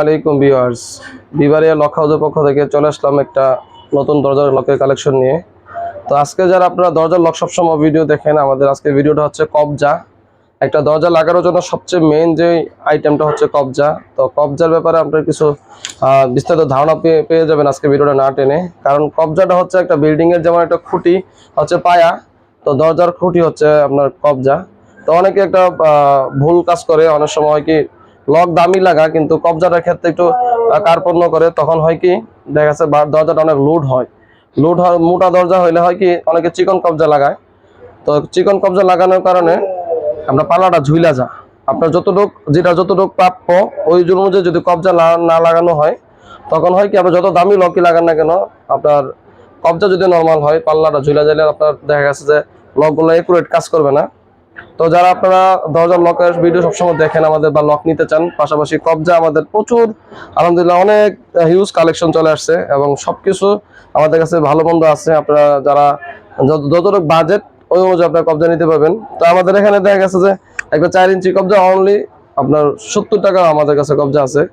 আলাইকুম viewers. বিবারিয়া lock পক্ষ থেকে চলে আসলাম একটা নতুন দরজার লকের কালেকশন নিয়ে। তো আজকে যারা আপনারা দরজার লক সবসময় ভিডিও দেখেন, আমাদের আজকে ভিডিওটা হচ্ছে কবজা। একটা দরজা লাগানোর জন্য সবচেয়ে মেইন যে আইটেমটা হচ্ছে কবজা। তো কবজার ব্যাপারে আপনার কিছু বিস্তারিত ধারণা পেয়ে পেয়ে যাবেন আজকে ভিডিওটা না টেনে। কারণ কবজাটা হচ্ছে একটা বিল্ডিং এর যেমন একটা খুঁটি হচ্ছে পায়া, তো দরজার খুঁটি হচ্ছে আপনার কবজা। তো অনেকে একটা ভুল কাজ করে। অনেক সময় কি লক দামি লাগা, কিন্তু কবজাটার ক্ষেত্রে একটু কার্পণ্য করে, তখন হয় কি, দেখা যাচ্ছে দরজাটা অনেক লুড হয়। লুড হয় মোটা দরজা হইলে হয় কি, অনেকে চিকন কবজা লাগায়। তো চিকন কবজা লাগানোর কারণে আমরা পাল্লাটা ঝুইলা যা। আপনার যতটুক, যেটা যতটুক প্রাপ্য, ওই অনুযায়ী যদি কবজা না লাগানো হয়, তখন হয় কি, আপনার যত দামি লকই লাগান না কেন, আপনার কবজা যদি নর্মাল হয়, পাল্লাটা ঝুলা যাইলে আপনার দেখা গেছে যে, লকগুলো একুরেট কাজ করবে না। তো যারা আপনারা দরজার লকের ভিডিও সবসময় দেখেন আমাদের বা লক নিতে চান, পাশাপাশি কবজা আমাদের প্রচুর, আলহামদুলিল্লাহ অনেক হিউজ কালেকশন চলে আসছে এবং সব কিছু আমাদের কাছে ভালো মন্দ আছে। আপনারা যারা যত- যতটুকু বাজেট ওই অনুযায়ী আপনারা কবজা নিতে পারবেন। তো আমাদের এখানে দেখা গেছে যে একটা চার ইঞ্চি কবজা অনলি আপনার সত্তর টাকা আমাদের কাছে কবজা আছে।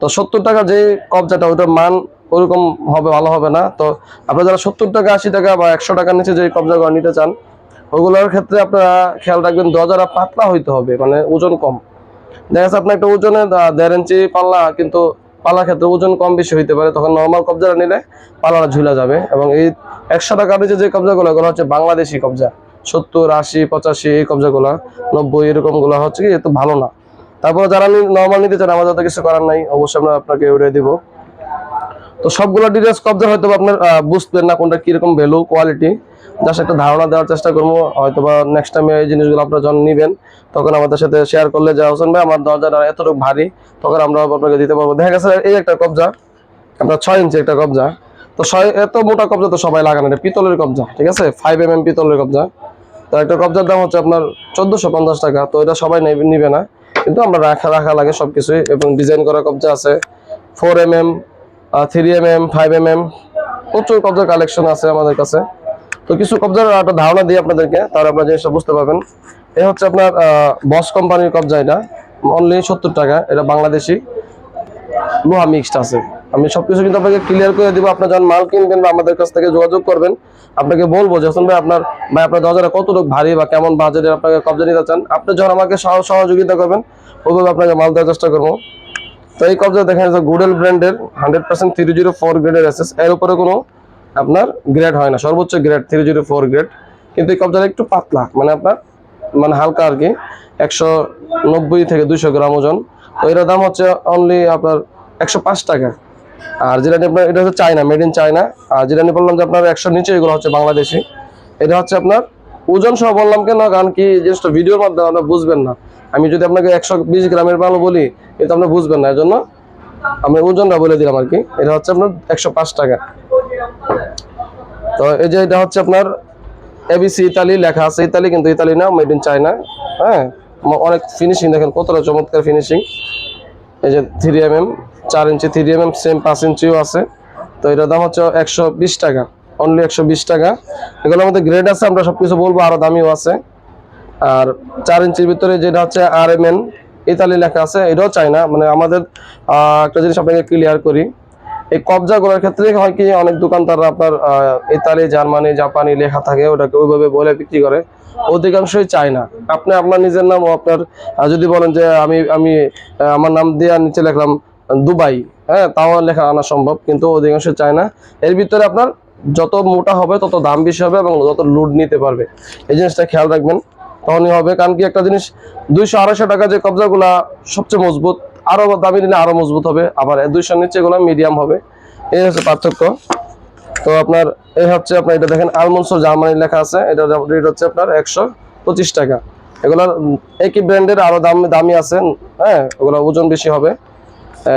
তো সত্তর টাকা যে কবজাটা, ওটার মান ওরকম হবে, ভালো হবে না। তো আপনারা যারা সত্তর টাকা, আশি টাকা বা একশো টাকার নিচে যে কবজাগুলো নিতে চান ওগুলোর ক্ষেত্রে আপনারা খেয়াল রাখবেন দরজাটা পাতলা হইতে হবে মানে ওজন কম। দেখা যাচ্ছে আপনার একটা ওজনে দেড় ইঞ্চি পাল্লা, কিন্তু পাল্লার ক্ষেত্রে ওজন কম বেশি হইতে পারে, তখন নর্মাল কবজাটা নিলে পাল্লাটা ঝুলা যাবে এবং এই একশো টাকার নিচে যে কবজাগুলো, এগুলো হচ্ছে বাংলাদেশি কবজা। সত্তর, আশি, পঁচাশি, এই কবজাগুলো, নব্বই এরকমগুলো হচ্ছে কি, এত ভালো না। তারপর যারা নর্মাল নিতে চান, আমাদের তো কিছু করার নাই, অবশ্যই আমরা আপনাকে উড়িয়ে দিব। তো সবগুলো ডিটেলস কবজা হয়তো আপনার বুঝবেন না কোনটা কীরকম ভ্যালু কোয়ালিটি জাস্ট একটা ধারণা দেওয়ার চেষ্টা করব। হয়তো বা নেক্সট টাইমে এই জিনিসগুলো আপনারা যখন নিবেন, তখন আমাদের সাথে শেয়ার করলে যে হোসেন ভাই, আমার দরজাটা এতটুকু ভারী, তখন আমরা আপনাকে দিতে পারব। দেখা গেছে এই একটা কবজা, আপনার ছয় ইঞ্চি একটা কবজা। তো ছয়, এত মোটা কবজা তো সবাই লাগানো এটা পিতলের কবজা, ঠিক আছে? ফাইভ এম এম পিতলের কবজা। তো একটা কবজার দাম হচ্ছে আপনার চোদ্দোশো পঞ্চাশ টাকা, তো এটা সবাই নিবে না। কিন্তু আমরা রাখা রাখা লাগে সবকিছুই, এবং ডিজাইন করা কবজা আছে। Four M M three M M five M M প্রচুর কবজার কালেকশন আছে আমাদের কাছে। তো কিছু কবজার একটা ধারণা দিই আপনাদেরকে, তাহলে আপনারা জিনিসটা বুঝতে পারবেন। এ হচ্ছে আপনার বস কোম্পানির কবজা এটা। অনলি সত্তর টাকা, এটা বাংলাদেশি। লোহা মিক্সড আছে। আমি সবকিছু কিন্তু আপনাকে ক্লিয়ার করে দিব। আপনি যখন মাল কিনবেন বা আমাদের কাছ থেকে যোগাযোগ করবেন, আপনাকে বলব যে ভাই, আপনার ভাই, আপনার দরজাটা কতটুকু ভারী বা কেমন বাজেটে আপনাকে কবজা নিতে চান? আপনি যখন আমাকে সহ- সহযোগিতা করবেন, ওইভাবে আপনাকে মাল দেওয়ার চেষ্টা করব। তো এই কবজা দেখেন গুডেল ব্র্যান্ডের hundred percent three zero four গ্রেডের এসেস এর উপরে কোনো আপনার গ্রেড হয় না। সর্বোচ্চ grade three zero four grade কিন্তু এই কবজাটা একটু পাতলা মানে আপনার মানে হালকা আর কি। একশো নব্বই থেকে দুইশো গ্রাম ওজন। তো এটার দাম হচ্ছে অনলি আপনার একশো পাঁচ টাকা। আর যেটা নিয়ে আপনার, এটা হচ্ছে চায়না মেড ইন চায়না। আর যেটা নিয়ে বললাম যে আপনার একশো নিচে, এগুলো হচ্ছে বাংলাদেশি। এটা হচ্ছে আপনার ওজন সহ বললাম কেন? কারণ কি জিনিসটা ভিডিওর মাধ্যমে আপনার বুঝবেন না। আমি যদি আপনাকে একশো বিশ গ্রামের মাল বলি, এটা আপনি বুঝবেন না। এর জন্য আমি ওজনটা বলে দিলাম আর কি। এটা হচ্ছে আপনার একশো পাঁচ টাকা। তো এই যে এটা হচ্ছে আপনার এবিসি ইতালি লেখা আছে। ইতালি কিন্তু ইতালি না মেড ইন চায়না হ্যাঁ? অনেক ফিনিশিং দেখেন, কতটা চমৎকার ফিনিশিং এই যে থ্রি এম এম চার inch three M M same পাঁচ ইঞ্চিও আছে। তো এটার দাম হচ্ছে একশো বিশ টাকা। অনলি একশো বিশ টাকা। এগুলোর মধ্যে গ্রেড আছে, আমরা সব কিছু বলব আরও দামিও আছে। আর চার ইঞ্চির ভিতরে যেটা হচ্ছে আর এম এন ইতালি লেখা আছে, এটাও চাই না মানে আমাদের একটা জিনিস আপনাকে ক্লিয়ার করি। এই কবজা করার ক্ষেত্রে হয় কি, অনেক দোকানদাররা আপনার ইতালি, জার্মানি, জাপানি লেখা থাকে, ওটাকে ওইভাবে বলে বিক্রি করে। অধিকাংশই চায় না। আপনি আপনার নিজের নাম আপনার যদি বলেন যে আমি আমি আমার নাম দিয়ে নিচে লিখলাম, দুবাই হ্যাঁ তাও লেখা আনা সম্ভব, কিন্তু অধিকাংশ চায় না। এর ভিতরে আপনার যত মোটা হবে, তত দাম বেশি হবে এবং যত লুড নিতে পারবে। এই জিনিসটা খেয়াল রাখবেন, তখনই হবে। কারণ কি, একটা জিনিস, দুইশো আড়াইশো টাকা যে কবজাগুলা সবচেয়ে মজবুত, আরও দামি নিলে আরও মজবুত হবে, আবার দুইশোর নিচে এগুলো মিডিয়াম হবে। এই হচ্ছে পার্থক্য। তো আপনার, এই হচ্ছে আপনার, এটা দেখেন আলমন্সর জার্মানি লেখা আছে। এটা রেট হচ্ছে আপনার একশো পঁচিশ টাকা। এগুলোর একই ব্র্যান্ডের আরও দাম, দামি আছে। হ্যাঁ ওগুলো ওজন বেশি হবে।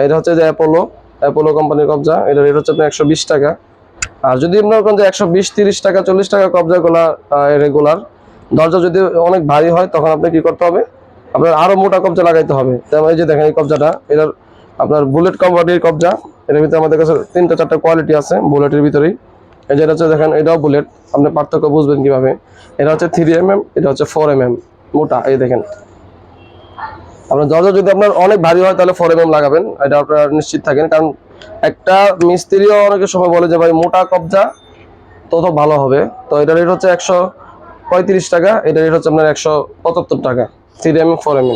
এটা হচ্ছে যে অ্যাপোলো অ্যাপোলো কোম্পানির কবজা। এটা রেট হচ্ছে আপনার একশো বিশ টাকা। আর যদি আপনার কোন যে একশো বিশ, তিরিশ টাকা, চল্লিশ টাকা কবজাগুলা রেগুলার দরজা যদি অনেক ভারী হয়, তখন আপনি কি করতে হবে? আপনার আরও মোটা কবজা লাগাইতে হবে। যেমন এই যে দেখেন এই কবজাটা, এটার আপনার বুলেট কোম্পানির কবজা, এর ভিতরে আমাদের কাছে তিনটা, চারটা কোয়ালিটি আছে বুলেটের ভিতরেই। যেটা হচ্ছে, দেখেন, এটাও বুলেট। আপনি পার্থক্য বুঝবেন কীভাবে? এটা হচ্ছে থ্রি এম এম এটা হচ্ছে ফোর এম এম মোটা, এই দেখেন। আপনার দরজা যদি আপনার অনেক ভারী হয়, তাহলে ফোর এম এম লাগাবেন। এটা আপনারা নিশ্চিত থাকেন। কারণ একটা মিস্ত্রিও অনেকের সময় বলে যে, ভাই, মোটা কবজা, তত ভালো হবে। তো এটা রেট হচ্ছে একশো পঁয়ত্রিশ টাকা, এটা রেট হচ্ছে আপনার একশো পঁচাত্তর টাকা three M M four M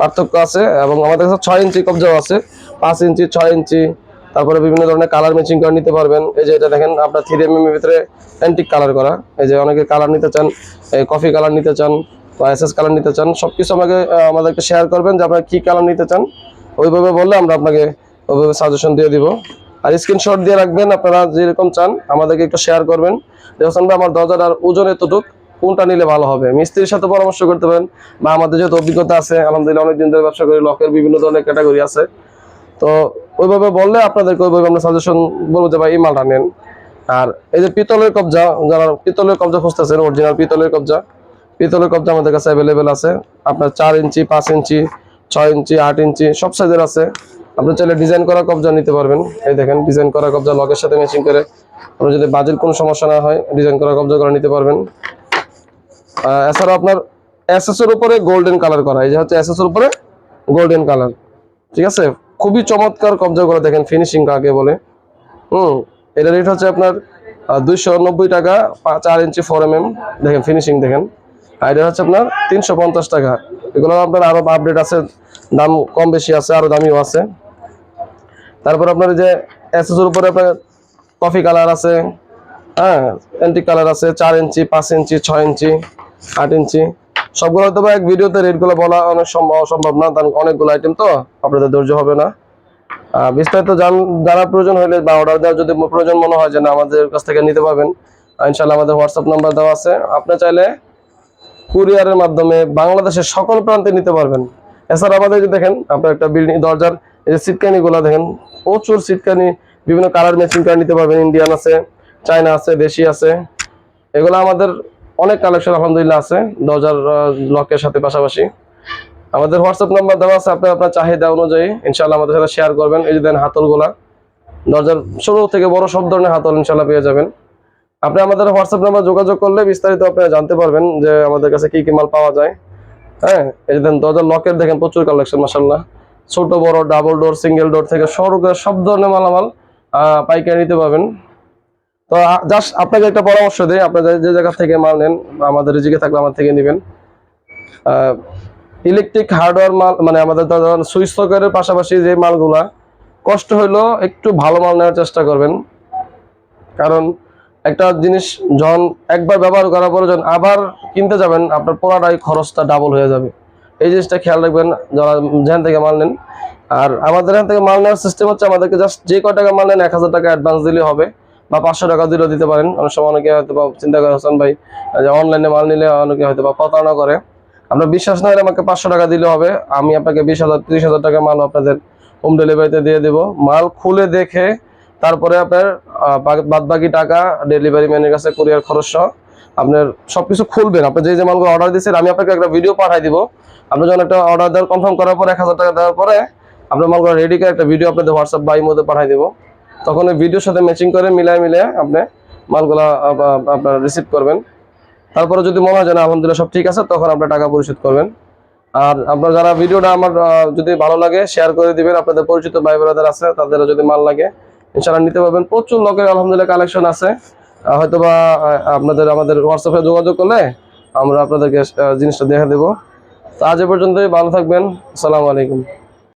পার্থক্য আছে এবং আমাদের কাছে ছয় ইঞ্চি কবজাও আছে, পাঁচ ইঞ্চি, ছয় ইঞ্চি, তারপরে বিভিন্ন ধরনের কালার ম্যাচিং করে নিতে পারবেন। এই যে এটা দেখেন, আপনার থ্রি এম এর ভিতরে অ্যান্টিক কালার করা। এই যে অনেকে কালার নিতে চান কফি কালার নিতে চান বা এস এস কালার নিতে চান সব কিছু আমাকে আমাদেরকে শেয়ার করবেন যে আপনারা কী কালার নিতে চান। ওইভাবে বললে আমরা আপনাকে ওইভাবে সাজেশন দিয়ে দিব। আর স্ক্রিনশট দিয়ে রাখবেন, আপনারা যেরকম চান, আমাদেরকে একটু শেয়ার করবেন। ভাই, আমার দরজাটার ওজন এতটুক কোনটা নিলে ভালো হবে? মিস্ত্রির সাথে পরামর্শ করতে পারেন। বা আমাদের যেহেতু অভিজ্ঞতা আছে, আলহামদুলিল্লাহ অনেকদিন ধরে ব্যবসা করি, লকের বিভিন্ন ধরনের ক্যাটাগরি আছে। তো ওইভাবে বললে আপনাদেরকে ওইভাবে আমরা সাজেশন বলব যে, ভাই, এই মালটা নেন। আর এই যে পিতলের কবজা, যারা পিতলের কবজা খুঁজতেছেন অরিজিনাল পিতলের কবজা পিতলের কবজা আমাদের কাছে অ্যাভেলেবেল আছে। আপনার চার ইঞ্চি, পাঁচ ইঞ্চি, ছয় ইঞ্চি, আট ইঞ্চি, সব সাইজের আছে। আপনি চাইলে ডিজাইন করা কবজা নিতে পারবেন। এই দেখেন ডিজাইন করা কবজা লগের সাথে ম্যাচিং করে। আপনার যদি বাজের কোনো সমস্যা না হয় ডিজাইন করা কবজা করে নিতে পারবেন। আহ, এছাড়া আপনার এর উপরে গোল্ডেন কালার করা এই যে হচ্ছে এর উপরে গোল্ডেন কালার ঠিক আছে? খুবই চমৎকার কবজা করে দেখেন ফিনিশিং কাকে বলে। হুম এটা রেট হচ্ছে আপনার দুইশো নব্বই টাকা চার ইঞ্চি ফোর এম এম দেখেন ফিনিশিং দেখেন। আর এটা হচ্ছে আপনার তিনশো পঞ্চাশ টাকা। এগুলো আপনার আরও আপডেট আছে দাম কম বেশি আছে আরও দামিও আছে। তারপর আপনার যে এসএস এর উপরে আপনার কফি কালার আছে। হ্যাঁ অ্যান্টিক কালার আছে, চার ইঞ্চি, পাঁচ ইঞ্চি, ছয় ইঞ্চি, আট ইঞ্চি। সবগুলো হয়তো এক ভিডিওতে রেটগুলো বলা অনেক সম্ভব অসম্ভব না কারণ অনেকগুলো আইটেম তো আপনাদের ধৈর্য হবে না। বিস্তারিত জান জানার প্রয়োজন হলে বা অর্ডার দেওয়ার যদি প্রয়োজন মনে হয় যে না, আমাদের কাছ থেকে নিতে পারবেন ইনশাল্লাহ আমাদের হোয়াটসঅ্যাপ নাম্বার দেওয়া আছে। আপনি চাইলে কুরিয়ারের মাধ্যমে বাংলাদেশের সকল প্রান্তে নিতে পারবেন। এছাড়া আমাদের যে দেখেন, আপনার একটা বিল্ডিং দরজার এই যে সিটকানি গুলা দেখেন, প্রচুর সিটকানি, বিভিন্ন কালার ম্যাচিং করে নিতে পারবেন ইন্ডিয়ান আছে। চায়না আছে, দেশি আছে। এগুলো আমাদের অনেক কালেকশন আলহামদুলিল্লাহ আছে, দরজার লকের সাথে পাশাপাশি। আমাদের হোয়াটসঅ্যাপ নাম্বার দেওয়া আছে আপনি আপনার চাহিদা অনুযায়ী। ইনশাল্লাহ আমাদের সাথে শেয়ার করবেন। এই যে দেন হাতলগুলা। দরজার ছোট থেকে বড় সব ধরনের হাতল ইনশাল্লাহ পেয়ে যাবেন। আপনি আমাদের হোয়াটসঅ্যাপ নাম্বার যোগাযোগ করলে বিস্তারিত আপনি জানতে পারবেন যে আমাদের কাছে কি কি মাল পাওয়া যায়। হ্যাঁ এই দেন দরজার লকের দেখেন প্রচুর কালেকশন মাসাল্লাহ ছোট, বড় ডাবল ডোর সিঙ্গেল ডোর থেকে সরু সব ধরনের মালামাল পাইকারি নিতে পারবেন। তো জাস্ট আপনাকে একটা পরামর্শ দিই। আপনার যে- জায়গা থেকে মাল নেন, আমাদের রিজিকে থাকলে আমার থেকে নেবেন। ইলেকট্রিক হার্ডওয়্যার মাল মানে আমাদের ধরেন সুইচ সকের পাশাপাশি যে মালগুলা, কষ্ট হইলেও একটু ভালো মাল নেওয়ার চেষ্টা করবেন। কারণ একটা জিনিস যখন একবার ব্যবহার করার পরে যখন আবার কিনতে যাবেন, আপনার পুরাটাই খরচটা ডাবল হয়ে যাবে। এই জিনিসটা খেয়াল রাখবেন, যারা যেখান থেকে মাল নেন। আর আমাদের এখান থেকে মাল নেওয়ার সিস্টেম হচ্ছে, আমাদেরকে জাস্ট যে কয় টাকা মাল নেন, এক হাজার টাকা অ্যাডভান্স দিলে হবে। বা পাঁচশো টাকা দিলেও দিতে পারেন। অনেক সময় অনেকে হয়তো বা চিন্তা করে, হোসেন ভাই যে অনলাইনে মাল নিলে অনেকে হয়তো বা প্রতারণা করে। আপনার বিশ্বাস না হলে আমাকে পাঁচশো টাকা দিলে হবে। আমি আপনাকে বিশ হাজার, ত্রিশ হাজার টাকা মাল আপনাদের হোম ডেলিভারিতে দিয়ে দেবো। মাল খুলে দেখে, তারপরে আপনার বাদ বাকি টাকা ডেলিভারি ম্যানের কাছে কুরিয়ার খরচ সহ আপনার সবকিছু খুলবেন। আপনি যে যে মালগুলো অর্ডার দিচ্ছেন, আমি আপনাকে একটা ভিডিও পাঠাই দিব। আপনি যখন একটা অর্ডার দেওয়ার কনফার্ম করার পর এক হাজার টাকা দেওয়ার পরে আপনার মালগুলো রেডি করে একটা ভিডিও আপনাদের হোয়াটসঅ্যাপ বা মধ্যে পাঠাই দিব। তখন ওই ভিডিওর সাথে ম্যাচিং করে মিলায় মিলিয়ে আপনি মালগুলা আপ- আপ- আপনার রিসিভ করবেন। তারপরে যদি মনে হয় যে আলহামদুলিল্লাহ সব ঠিক আছে, তখন আপনার টাকা পরিশোধ করবেন। আর আপনার যারা ভিডিওটা আমার যদি ভালো লাগে শেয়ার করে দিবেন। আপনাদের পরিচিত ভাই ব্রাদার আছে তাদের যদি মাল লাগে, ইনশাআল্লাহ নিতে পারবেন। প্রচুর লোকের আলহামদুলিল্লাহ কালেকশন আছে। হয়তোবা আপনাদের আমাদের হোয়াটসঅ্যাপে যোগাযোগ করলে আমরা আপনাদেরকে জিনিসটা দেখে দেবো। তো আজ এ পর্যন্তই, ভালো থাকবেন। আসসালামু আলাইকুম।